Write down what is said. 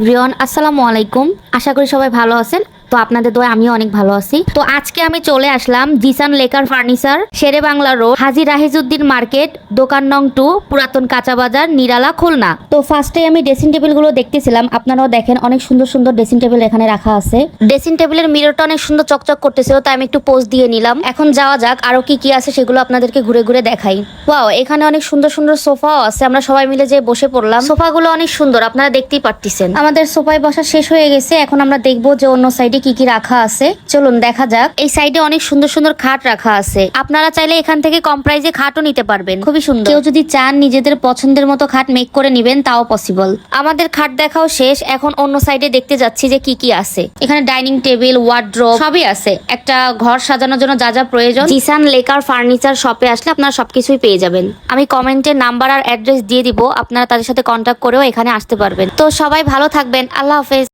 Everyone আসসালামু আলাইকুম। আশা করি সবাই ভালো আছেন। তো আপনাদের দোয়া আমিও অনেক ভালো আছি। তো আজকে আমি চলে আসলাম Jisan lacquer furniture Shere Bangla road, Haji Rahijuddin market, দোকান নং টু, পুরাতন কাঁচা বাজার, নিরালা খুলনা। তো ফার্স্টে আমি ড্রেসিং টেবিলগুলো দেখতেছিলাম, আপনারাও দেখেন অনেক সুন্দর সুন্দর ড্রেসিং টেবিল এখানে রাখা আছে। ড্রেসিং টেবিলের মিররটা অনেক সুন্দর চকচক করতেছিল, তাই আমি একটু পোজ দিয়ে নিলাম। এখন যাওয়া যাক, আরও কি কি আছে সেগুলো আপনাদেরকে ঘুরে ঘুরে দেখাই। ওয়াও এখানে অনেক সুন্দর সুন্দর সোফাও আছে, আমরা সবাই মিলে যে বসে পড়লাম, সোফাগুলো অনেক সুন্দর, আপনারা দেখতেই পারতেছেন। আমাদের সোফায় বসা শেষ হয়ে গেছে, এখন আমরা দেখব যে অন্য সাইডে কি কি রাখা আছে? চলুন দেখা যাক। এই সাইডে অনেক সুন্দর সুন্দর খাট রাখা আছে। আপনারা চাইলে এখান থেকে কম প্রাইজে খাটও নিতে পারবেন। খুবই সুন্দর। কেউ যদি চান নিজেদের পছন্দের মতো খাট মেক করে নিবেন, তাও পসিবল আমাদের খাট দেখাও শেষ। এখন অন্য সাইডে দেখতে যাচ্ছি যে কি কি আছে। এখানে ডাইনিং টেবিল ওয়ার্ড্রোব সবই আছে। একটা ঘর সাজানোর জন্য যা যা প্রয়োজন। জিসান লেকার ফার্নিচার শপে আসলে আপনারা সবকিছুই পেয়ে যাবেন। আমি কমেন্টে নাম্বার আর অ্যাড্রেস দিয়ে দিব। আপনারা তাদের সাথে কন্ট্যাক্ট করেও এখানে আসতে পারবেন। তো সবাই ভালো থাকবেন। আল্লাহ হাফেজ।